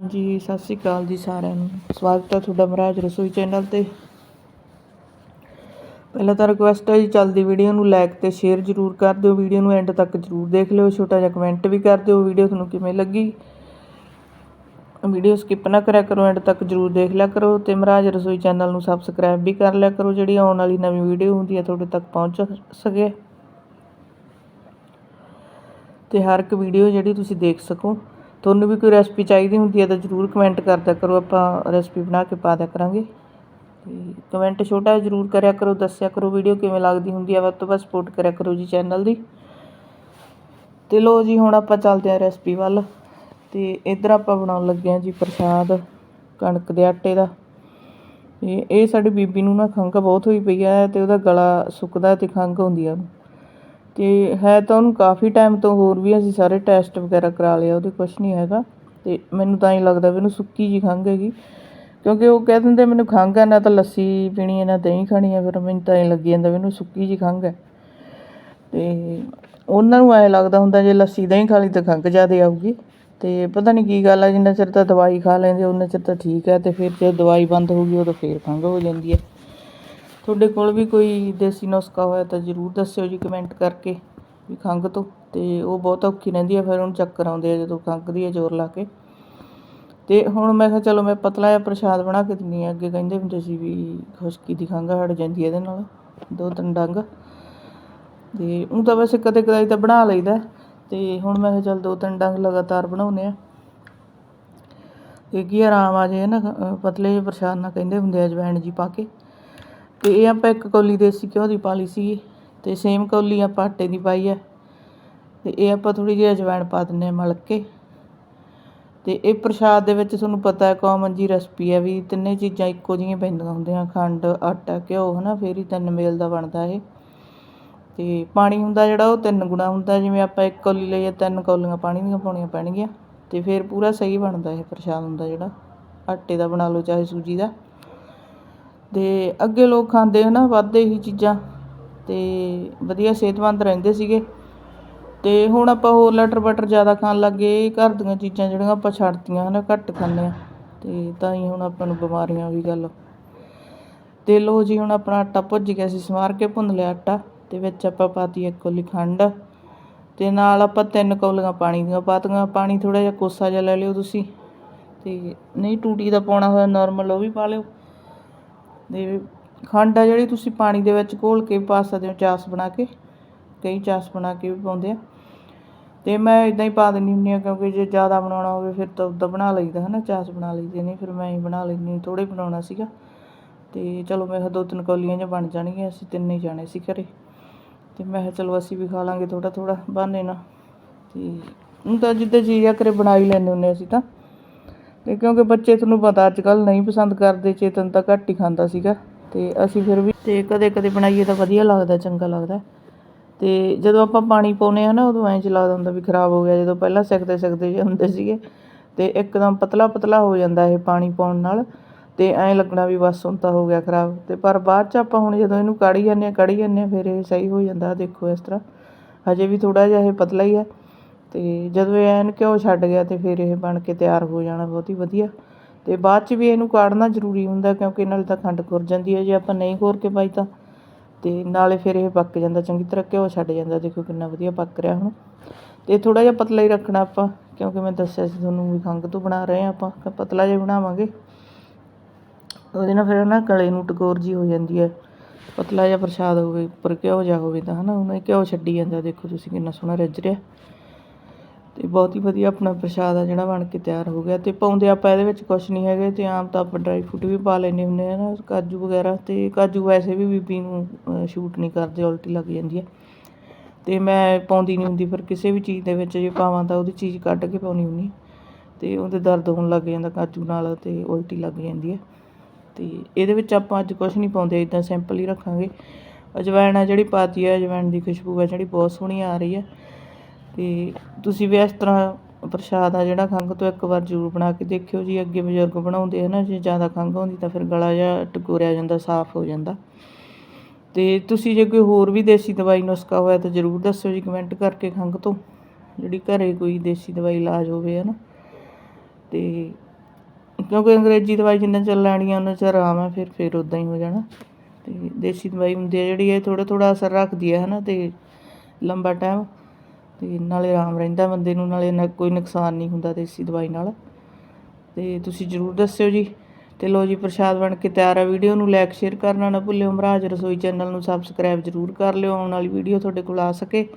ਜੀ, ਸਤਿ ਸ਼੍ਰੀ ਅਕਾਲ ਜੀ ਸਾਰਿਆਂ ਨੂੰ। ਸਵਾਗਤ ਹੈ ਤੁਹਾਡਾ ਮਹਾਰਾਜ ਰਸੋਈ ਚੈਨਲ ਤੇ। ਪਹਿਲਾਂ ਤਾਂ ਰਿਕੁਐਸਟ ਹੈ ਜੀ, ਚੱਲਦੀ ਵੀਡੀਓ ਨੂੰ ਲਾਈਕ ਤੇ ਸ਼ੇਅਰ ਜ਼ਰੂਰ ਕਰ ਦਿਓ। ਵੀਡੀਓ ਨੂੰ ਐਂਡ ਤੱਕ ਜ਼ਰੂਰ ਦੇਖ ਲਿਓ। ਛੋਟਾ ਜਿਹਾ ਕਮੈਂਟ ਵੀ ਕਰ ਦਿਓ। ਵੀਡੀਓ ਤੁਹਾਨੂੰ ਕਿਵੇਂ ਲੱਗੀ? ਵੀਡੀਓ ਸਕਿਪ ਨਾ ਕਰਿਆ ਕਰੋ ਐਂਡ ਤੱਕ ਜ਼ਰੂਰ ਦੇਖ ਲਿਆ ਕਰੋ। ਤੇ ਮਹਾਰਾਜ ਰਸੋਈ ਚੈਨਲ ਨੂੰ ਸਬਸਕ੍ਰਾਈਬ ਵੀ ਕਰ ਲਿਆ ਕਰੋ। ਜਿਹੜੀ ਆਉਣ ਵਾਲੀ ਨਵੀਂ ਵੀਡੀਓ ਹੁੰਦੀ ਹੈ, ਤੁਹਾਡੇ ਤੱਕ ਪਹੁੰਚ ਸਕੇ। ਤੇ ਹਰ ਇੱਕ ਵੀਡੀਓ ਜਿਹੜੀ ਤੁਸੀਂ ਦੇਖ ਸਕੋ। ਤੁਹਾਨੂੰ ਵੀ ਕੋਈ ਰੈਸਪੀ ਚਾਹੀਦੀ ਹੁੰਦੀ ਹੈ ਤਾਂ ਜਰੂਰ ਕਮੈਂਟ ਕਰਦਿਆ ਕਰੋ, ਆਪਾਂ ਰੈਸਪੀ ਬਣਾ ਕੇ ਪਾ ਦਿਆ ਕਰਾਂਗੇ। ਅਤੇ ਕਮੈਂਟ ਛੋਟਾ ਜਰੂਰ ਕਰਿਆ ਕਰੋ, ਦੱਸਿਆ ਕਰੋ ਵੀਡੀਓ ਕਿਵੇਂ ਲੱਗਦੀ ਹੁੰਦੀ ਹੈ, ਵੱਧ ਤੋਂ ਵੱਧ ਸਪੋਰਟ ਕਰਿਆ ਕਰੋ ਜੀ ਚੈਨਲ ਦੀ। ਤੇ ਲੋ ਜੀ, ਹੁਣ ਆਪਾਂ ਚੱਲਦੇ ਹਾਂ ਰੈਸਪੀ ਵੱਲ। ਤੇ ਇੱਧਰ ਆਪਾਂ ਬਣਾਉਣ ਲੱਗੇ ਹਾਂ ਜੀ ਪ੍ਰਸ਼ਾਦ, ਕਣਕ ਦੇ ਆਟੇ ਦਾ। ਤੇ ਇਹ ਸਾਡੀ ਬੀਬੀ ਨੂੰ ਨਾ ਖੰਘ ਬਹੁਤ ਹੋਈ ਪਈ ਆ ਤੇ ਉਹਦਾ ਗਲਾ ਸੁੱਕਦਾ ਤੇ ਖੰਘ ਹੁੰਦੀ ਆ। ਉਹਨੂੰ ਅਤੇ ਹੈ ਤਾਂ ਉਹਨੂੰ ਕਾਫੀ ਟਾਈਮ ਤੋਂ ਹੋਰ ਵੀ ਅਸੀਂ ਸਾਰੇ ਟੈਸਟ ਵਗੈਰਾ ਕਰਾ ਲਿਆ ਉਹਦੇ ਕੁਛ ਨਹੀਂ ਹੈਗਾ। ਅਤੇ ਮੈਨੂੰ ਤਾਂ ਹੀ ਲੱਗਦਾ ਵੀ ਉਹਨੂੰ ਸੁੱਕੀ ਜਿਹੀ ਖੰਘ ਹੈਗੀ। ਕਿਉਂਕਿ ਉਹ ਕਹਿ ਦਿੰਦੇ ਮੈਨੂੰ ਖੰਘ ਹੈ ਨਾ ਤਾਂ ਲੱਸੀ ਪੀਣੀ ਹੈ ਨਾ ਦਹੀਂ ਖਾਣੀ ਹੈ ਫਿਰ ਮੈਨੂੰ ਤਾਂ ਐਂ ਲੱਗੀ ਜਾਂਦਾ ਵੀ ਇਹਨੂੰ ਸੁੱਕੀ ਜਿਹੀ ਖੰਘ ਹੈ ਅਤੇ ਉਹਨਾਂ ਨੂੰ ਐਂ ਲੱਗਦਾ ਹੁੰਦਾ ਜੇ ਲੱਸੀ ਦਹੀਂ ਖਾ ਲਈ ਤਾਂ ਖੰਘ ਜ਼ਿਆਦਾ ਆਊਗੀ। ਅਤੇ ਪਤਾ ਨਹੀਂ ਕੀ ਗੱਲ ਹੈ ਜਿੰਨਾ ਚਿਰ ਤਾਂ ਦਵਾਈ ਖਾ ਲੈਂਦੇ, ਉਹਨਾਂ ਚਿਰ ਤਾਂ ਠੀਕ ਹੈ ਅਤੇ ਫਿਰ ਜੇ ਦਵਾਈ ਬੰਦ ਹੋ ਗਈ ਉਦੋਂ ਫਿਰ ਖੰਘ ਹੋ ਜਾਂਦੀ ਹੈ ਤੁਹਾਡੇ ਕੋਲ ਵੀ ਕੋਈ ਦੇਸੀ ਨੁਸਖਾ ਹੋਇਆ ਤਾਂ ਜ਼ਰੂਰ ਦੱਸਿਓ ਜੀ ਕਮੈਂਟ ਕਰਕੇ ਵੀ ਖੰਘ ਤੋਂ ਅਤੇ ਉਹ ਬਹੁਤ ਔਖੀ ਰਹਿੰਦੀ ਹੈ ਫਿਰ ਉਹਨੂੰ ਚੱਕਰ ਆਉਂਦੇ ਆ ਜਦੋਂ ਖੰਘਦੀ ਹੈ ਜ਼ੋਰ ਲਾ ਕੇ। ਤੇ ਹੁਣ ਮੈਂ ਕਿਹਾ ਚਲੋ ਮੈਂ ਪਤਲਾ ਜਿਹਾ ਪ੍ਰਸ਼ਾਦ ਬਣਾ ਕੇ ਦਿੰਨੀ ਆ, ਅੱਗੇ ਕਹਿੰਦੇ ਹੁੰਦੇ ਸੀ ਵੀ ਖੁਸ਼ਕੀ ਦੀ ਖੰਘ ਹਟ ਜਾਂਦੀ ਇਹਦੇ ਨਾਲ, ਦੋ ਤਿੰਨ ਡੰਗ। ਤੇ ਉਹ ਤਾਂ ਵੈਸੇ ਕਦੇ ਕਦਾਈ ਤਾਂ ਬਣਾ ਲਈਦਾ, ਤੇ ਹੁਣ ਮੈਂ ਕਿਹਾ ਚਲ ਦੋ ਤਿੰਨ ਡੰਗ ਲਗਾਤਾਰ ਬਣਾਉਨੇ ਆ। ਤੇ ਕੀ ਆਰਾਮ ਆ ਜੇ ਨਾ ਪਤਲੇ ਜਿਹੇ ਪ੍ਰਸ਼ਾਦ ਨਾਲ ਕਹਿੰਦੇ ਹੁੰਦੇ ਆ ਅਜਵਾਇਣ ਜੀ ਪਾ ਕੇ। ਤੇ ਇਹ ਆਪਾਂ ਇੱਕ ਕੌਲੀ ਦੇਸੀ ਘਿਓ ਦੀ ਪਾ ਲਈ ਸੀ ਤੇ ਸੇਮ ਕੌਲੀ ਆਪਾਂ ਆਟੇ ਦੀ ਪਾਈ ਹੈ ਤੇ ਇਹ ਆਪਾਂ ਥੋੜੀ ਜਿਹੀ ਅਜਵਾਇਣ ਪਾ ਦਿੰਨੇ ਆ ਮਲ ਕੇ। ਤੇ ਇਹ ਪ੍ਰਸ਼ਾਦ ਦੇ ਵਿੱਚ ਤੁਹਾਨੂੰ ਪਤਾ ਹੈ ਕਾਮਨ ਜੀ ਰੈਸਪੀ ਹੈ ਵੀ ਤਿੰਨੇ ਚੀਜ਼ਾਂ ਇੱਕੋ ਜਿਹੀਆਂ ਪੈਂਦੀਆਂ ਹੁੰਦੀਆਂ, ਖੰਡ, ਆਟਾ, ਘਿਓ, ਹਨਾ, ਫੇਰ ਹੀ ਤਿੰਨ ਮੇਲ ਦਾ ਬਣਦਾ ਇਹ। ਤੇ ਪਾਣੀ ਹੁੰਦਾ ਜਿਹੜਾ ਉਹ ਤਿੰਨ ਗੁਣਾ ਹੁੰਦਾ, ਜਿਵੇਂ ਆਪਾਂ ਇੱਕ ਕੌਲੀ ਲਈਏ ਤਿੰਨ ਕੌਲੀਆਂ ਪਾਣੀ ਦੀਆਂ ਪਾਉਣੀਆਂ ਪੈਣਗੀਆਂ। ਤੇ ਫਿਰ ਪੂਰਾ ਸਹੀ ਬਣਦਾ ਇਹ ਪ੍ਰਸ਼ਾਦ ਹੁੰਦਾ ਜਿਹੜਾ। ਆਟੇ ਦਾ ਬਣਾ ਲਓ ਚਾਹੇ ਸੂਜੀ ਦਾ। ਅਤੇ ਅੱਗੇ ਲੋਕ ਖਾਂਦੇ ਹੈ ਨਾ ਵੱਧ ਇਹੀ ਚੀਜ਼ਾਂ ਅਤੇ ਵਧੀਆ ਸਿਹਤਮੰਦ ਰਹਿੰਦੇ ਸੀਗੇ। ਅਤੇ ਹੁਣ ਆਪਾਂ ਹੋਰ ਲਟਰ ਬਟਰ ਜ਼ਿਆਦਾ ਖਾਣ ਲੱਗ ਗਏ ਘਰ ਦੀਆਂ ਚੀਜ਼ਾਂ ਜਿਹੜੀਆਂ ਆਪਾਂ ਛੱਡਤੀਆਂ ਹੈ ਨਾ ਘੱਟ ਖਾਂਦੇ ਹਾਂ। ਅਤੇ ਤਾਂ ਹੀ ਹੁਣ ਆਪਾਂ ਨੂੰ ਬਿਮਾਰੀਆਂ ਵੀ ਗੱਲ। ਅਤੇ ਲਓ ਜੀ, ਹੁਣ ਆਪਣਾ ਆਟਾ ਭੁੱਜ ਗਿਆ ਸੀ, ਸਮਾਰ ਕੇ ਭੁੰਨ ਲਿਆ ਆਟਾ ਅਤੇ ਵਿੱਚ ਆਪਾਂ ਪਾਤੀ ਇੱਕ ਕੌਲੀ ਖੰਡ। ਅਤੇ ਨਾਲ ਆਪਾਂ ਤਿੰਨ ਕੌਲੀਆਂ ਪਾਣੀ ਦੀਆਂ ਪਾਤੀਆਂ ਪਾਣੀ ਥੋੜ੍ਹਾ ਜਿਹਾ ਕੋਸਾ ਜਿਹਾ ਲੈ ਲਿਓ ਤੁਸੀਂ। ਅਤੇ ਨਹੀਂ, ਟੂਟੀ ਦਾ ਪਾਉਣਾ ਹੋਇਆ ਨੋਰਮਲ ਉਹ ਵੀ ਪਾ ਲਿਓ। ਤੇ ਖੰਡ ਆ ਜਿਹੜੀ ਤੁਸੀਂ ਪਾਣੀ ਦੇ ਵਿੱਚ ਘੋਲ ਕੇ ਪਾ ਸਕਦੇ ਹੋ, ਚਾਸ ਬਣਾ ਕੇ। ਕਈ ਚਾਸ ਬਣਾ ਕੇ ਵੀ ਪਾਉਂਦੇ ਆ। ਤੇ ਮੈਂ ਇਦਾਂ ਹੀ ਪਾ ਦਿੰਦੀ ਹੁੰਦੀ ਆ ਕਿਉਂਕਿ ਜੇ ਜ਼ਿਆਦਾ ਬਣਾਉਣਾ ਹੋਵੇ ਫਿਰ ਤਾਂ ਉੱਦਾਂ ਬਣਾ ਲਈਦਾ ਹਨਾ, ਚਾਸ ਬਣਾ ਲਈਦੀ ਨਹੀਂ, ਫਿਰ ਮੈਂ ਹੀ ਬਣਾ ਲੈਂਦੀ ਥੋੜੇ ਬਣਾਉਣਾ ਸੀਗਾ। ਤੇ ਚਲੋ ਮੈਂ ਕਿਹਾ ਦੋ ਤਿੰਨ ਕੌਲੀਆਂ ਜਿਹਾ ਬਣ ਜਾਣਗੀਆਂ, ਅਸੀਂ ਤਿੰਨ ਹੀ ਜਾਣੇ ਸੀ ਘਰੇ। ਤੇ ਮੈਂ ਕਿਹਾ ਚਲੋ ਅਸੀਂ ਵੀ ਖਾ ਲਾਂਗੇ ਥੋੜਾ ਥੋੜਾ ਬਹਾਨੇ ਨਾਲ। ਤੇ ਹੁਣ ਤਾਂ ਜਿੱਦਾਂ ਚੀਜ਼ ਕਰੇ ਬਣਾ ਹੀ ਲੈਂਦੇ ਹੁੰਦੇ ਅਸੀਂ ਤਾਂ। ਅਤੇ ਕਿਉਂਕਿ ਬੱਚੇ ਤੁਹਾਨੂੰ ਪਤਾ ਅੱਜ ਕੱਲ੍ਹ ਨਹੀਂ ਪਸੰਦ ਕਰਦੇ, ਚੇਤਨ ਤਾਂ ਘੱਟ ਹੀ ਖਾਂਦਾ ਸੀਗਾ। ਅਤੇ ਅਸੀਂ ਫਿਰ ਵੀ ਅਤੇ ਕਦੇ ਕਦੇ ਬਣਾਈਏ ਤਾਂ ਵਧੀਆ ਲੱਗਦਾ, ਚੰਗਾ ਲੱਗਦਾ। ਅਤੇ ਜਦੋਂ ਆਪਾਂ ਪਾਣੀ ਪਾਉਂਦੇ ਹਾਂ ਨਾ, ਉਦੋਂ ਐਂ ਚ ਲੱਗਦਾ ਹੁੰਦਾ ਵੀ ਖਰਾਬ ਹੋ ਗਿਆ, ਜਦੋਂ ਪਹਿਲਾਂ ਸਿੱਖਦੇ ਸਿੱਖਦੇ ਜੇ ਹੁੰਦੇ ਸੀਗੇ। ਅਤੇ ਇੱਕਦਮ ਪਤਲਾ ਪਤਲਾ ਹੋ ਜਾਂਦਾ ਇਹ ਪਾਣੀ ਪਾਉਣ ਨਾਲ। ਅਤੇ ਐਂ ਲੱਗਣਾ ਵੀ ਬਸ ਹੁਣ ਤਾਂ ਹੋ ਗਿਆ ਖਰਾਬ। ਅਤੇ ਪਰ ਬਾਅਦ ਚ ਆਪਾਂ ਹੁਣ ਜਦੋਂ ਇਹਨੂੰ ਕਾੜੀ ਜਾਂਦੇ ਹਾਂ, ਕਾੜੀ ਜਾਂਦੇ ਹਾਂ, ਫਿਰ ਇਹ ਸਹੀ ਹੋ ਜਾਂਦਾ। ਦੇਖੋ ਇਸ ਤਰ੍ਹਾਂ। ਹਜੇ ਵੀ ਥੋੜ੍ਹਾ ਜਿਹਾ ਇਹ ਪਤਲਾ ਹੀ ਹੈ। ਅਤੇ ਜਦੋਂ ਇਹ ਐਨ ਘਿਓ ਛੱਡ ਗਿਆ ਤੇ ਫਿਰ ਇਹ ਬਣ ਕੇ ਤਿਆਰ ਹੋ ਜਾਣਾ ਬਹੁਤ ਹੀ ਵਧੀਆ। ਅਤੇ ਬਾਅਦ ਚ ਵੀ ਇਹਨੂੰ ਕਾੜਨਾ ਜ਼ਰੂਰੀ ਹੁੰਦਾ ਕਿਉਂਕਿ ਨਾਲ ਤਾਂ ਖੰਡ ਖੁਰ ਜਾਂਦੀ ਹੈ, ਜੇ ਆਪਾਂ ਨਹੀਂ ਖੋਰ ਕੇ ਪਾਈ ਤਾਂ। ਤੇ ਨਾਲੇ ਫਿਰ ਇਹ ਪੱਕ ਜਾਂਦਾ, ਚੰਗੀ ਤਰ੍ਹਾਂ ਘਿਓ ਛੱਡ ਜਾਂਦਾ, ਦੇਖੋ ਕਿੰਨਾ ਵਧੀਆ ਪੱਕ ਰਿਹਾ ਹੁਣ। ਅਤੇ ਥੋੜ੍ਹਾ ਜਿਹਾ ਪਤਲਾ ਹੀ ਰੱਖਣਾ ਆਪਾਂ, ਕਿਉਂਕਿ ਮੈਂ ਦੱਸਿਆ ਸੀ ਤੁਹਾਨੂੰ ਵੀ ਖੰਗ ਤੋਂ ਬਣਾ ਰਹੇ ਹਾਂ ਆਪਾਂ ਪਤਲਾ ਜਿਹਾ ਬਣਾਵਾਂਗੇ। ਉਹਦੇ ਨਾਲ ਫਿਰ ਨਾ ਗਲੇ ਨੂੰ ਟਕੋਰ ਜੀ ਹੋ ਜਾਂਦੀ ਹੈ, ਪਤਲਾ ਜਿਹਾ ਪ੍ਰਸ਼ਾਦ ਹੋਵੇ, ਉੱਪਰ ਘਿਓ ਜਿਹਾ ਹੋਵੇ ਤਾਂ ਹਨਾ, ਉਹਨੇ ਘਿਓ ਛੱਡੀ ਜਾਂਦਾ, ਦੇਖੋ ਤੁਸੀਂ ਕਿੰਨਾ ਸੋਹਣਾ ਰਿੱਝ ਰਿਹਾ। ਅਤੇ ਬਹੁਤ ਹੀ ਵਧੀਆ ਆਪਣਾ ਪ੍ਰਸ਼ਾਦ ਆ ਜਿਹੜਾ ਬਣ ਕੇ ਤਿਆਰ ਹੋ ਗਿਆ ਅਤੇ ਪਾਉਂਦੇ ਆਪਾਂ ਇਹਦੇ ਵਿੱਚ ਕੁਛ ਨਹੀਂ ਹੈਗੇ ਅਤੇ ਆਮ ਤਾਂ ਆਪਾਂ ਡਰਾਈ ਫਰੂਟ ਵੀ ਪਾ ਲੈਂਦੇ ਹੁੰਦੇ ਹਾਂ ਨਾ, ਕਾਜੂ ਵਗੈਰਾ ਅਤੇ ਕਾਜੂ ਵੈਸੇ ਵੀ ਬੀਬੀ ਨੂੰ ਸ਼ੂਟ ਨਹੀਂ ਕਰਦੇ, ਉਲਟੀ ਲੱਗ ਜਾਂਦੀ ਹੈ ਅਤੇ ਮੈਂ ਪਾਉਂਦੀ ਨਹੀਂ ਹੁੰਦੀ, ਫਿਰ ਕਿਸੇ ਵੀ ਚੀਜ਼ ਦੇ ਵਿੱਚ ਜੇ ਪਾਵਾਂ ਤਾਂ ਉਹਦੀ ਚੀਜ਼ ਕੱਢ ਕੇ ਪਾਉਣੀ ਹੁੰਦੀ ਅਤੇ ਉਹਦੇ ਦਰਦ ਹੋਣ ਲੱਗ ਜਾਂਦਾ ਕਾਜੂ ਨਾਲ ਅਤੇ ਉਲਟੀ ਲੱਗ ਜਾਂਦੀ ਹੈ ਅਤੇ ਇਹਦੇ ਵਿੱਚ ਆਪਾਂ ਅੱਜ ਕੁਛ ਨਹੀਂ ਪਾਉਂਦੇ ਇਦਾਂ ਸਿੰਪਲ ਹੀ ਰੱਖਾਂਗੇ। ਅਜਵਾਇਣ ਆ ਜਿਹੜੀ ਪਾਤੀ ਹੈ ਅਜਵਾਇਣ ਦੀ ਖੁਸ਼ਬੂ ਹੈ ਜਿਹੜੀ ਬਹੁਤ ਸੋਹਣੀ ਆ ਰਹੀ ਹੈ ਅਤੇ ਤੁਸੀਂ ਵੀ ਇਸ ਤਰ੍ਹਾਂ ਪ੍ਰਸ਼ਾਦ ਆ ਜਿਹੜਾ ਖੰਘ ਤੋਂ ਇੱਕ ਵਾਰ ਜ਼ਰੂਰ ਬਣਾ ਕੇ ਦੇਖਿਓ ਜੀ। ਅੱਗੇ ਬਜ਼ੁਰਗ ਬਣਾਉਂਦੇ ਹੈ ਨਾ, ਜੇ ਜ਼ਿਆਦਾ ਖੰਘ ਹੁੰਦੀ ਤਾਂ ਫਿਰ ਗਲਾ ਜਿਹਾ ਟਕੋਰਿਆ ਜਾਂਦਾ, ਸਾਫ਼ ਹੋ ਜਾਂਦਾ। ਅਤੇ ਤੁਸੀਂ ਜੇ ਕੋਈ ਹੋਰ ਵੀ ਦੇਸੀ ਦਵਾਈ ਨੁਸਖਾ ਹੋਇਆ ਤਾਂ ਜ਼ਰੂਰ ਦੱਸਿਓ ਜੀ ਕਮੈਂਟ ਕਰਕੇ ਖੰਘ ਤੋਂ, ਜਿਹੜੀ ਘਰੇ ਕੋਈ ਦੇਸੀ ਦਵਾਈ ਇਲਾਜ ਹੋਵੇ ਹੈ ਨਾ। ਅਤੇ ਕਿਉਂਕਿ ਅੰਗਰੇਜ਼ੀ ਦਵਾਈ ਜਿੰਨਾ ਚਿਰ ਲੈਣੀ ਆ ਉਹਨਾਂ ਚਿਰ ਆਰਾਮ ਹੈ, ਫਿਰ ਫਿਰ ਉਦਾਂ ਹੀ ਹੋ ਜਾਣਾ। ਅਤੇ ਦੇਸੀ ਦਵਾਈ ਹੁੰਦੀ ਹੈ ਜਿਹੜੀ ਇਹ ਥੋੜ੍ਹਾ ਥੋੜ੍ਹਾ ਅਸਰ ਰੱਖਦੀ ਹੈ ਨਾ ਅਤੇ ਲੰਬਾ ਟਾਈਮ ਅਤੇ ਨਾਲੇ ਆਰਾਮ ਰਹਿੰਦਾ ਬੰਦੇ ਨੂੰ, ਨਾਲੇ ਨਾ, ਕੋਈ ਨੁਕਸਾਨ ਨਹੀਂ ਹੁੰਦਾ ਦੇਸੀ ਦਵਾਈ ਨਾਲ। ਅਤੇ ਤੁਸੀਂ ਜਰੂਰ ਦੱਸਿਓ ਜੀ। ਤੇ ਲੋ ਜੀ, ਪ੍ਰਸ਼ਾਦ ਬਣ ਕੇ ਤਿਆਰ ਆ। ਵੀਡੀਓ ਨੂੰ ਲਾਈਕ ਸ਼ੇਅਰ ਕਰਨਾ ਨਾ ਭੁੱਲਿਓ। ਮਹਾਰਾਜ ਰਸੋਈ ਚੈਨਲ ਨੂੰ ਸਬਸਕ੍ਰਾਈਬ ਜਰੂਰ ਕਰ ਲਿਓ। ਆਉਣ ਵਾਲੀ ਵੀਡੀਓ ਤੁਹਾਡੇ ਕੋਲ ਆ ਸਕੇ।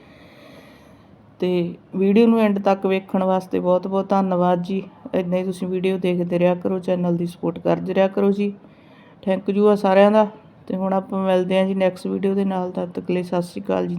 ਤੇ ਵੀਡੀਓ ਨੂੰ ਐਂਡ ਤੱਕ ਵੇਖਣ ਵਾਸਤੇ ਬਹੁਤ ਬਹੁਤ ਧੰਨਵਾਦ ਜੀ। ਇਦਾਂ ਹੀ ਤੁਸੀਂ ਵੀਡੀਓ ਦੇਖਦੇ ਰਿਹਾ ਕਰੋ ਚੈਨਲ ਦੀ ਸਪੋਰਟ ਕਰਦੇ ਰਿਹਾ ਕਰੋ ਜੀ। ਥੈਂਕ ਯੂ ਆ ਸਾਰਿਆਂ ਦਾ। ਤੇ ਹੁਣ ਆਪਾਂ ਮਿਲਦੇ ਹਾਂ ਜੀ ਨੈਕਸਟ ਵੀਡੀਓ ਦੇ ਨਾਲ। ਤਦ ਤੱਕ ਲਈ ਸਤਿ ਸ਼੍ਰੀ ਅਕਾਲ ਜੀ।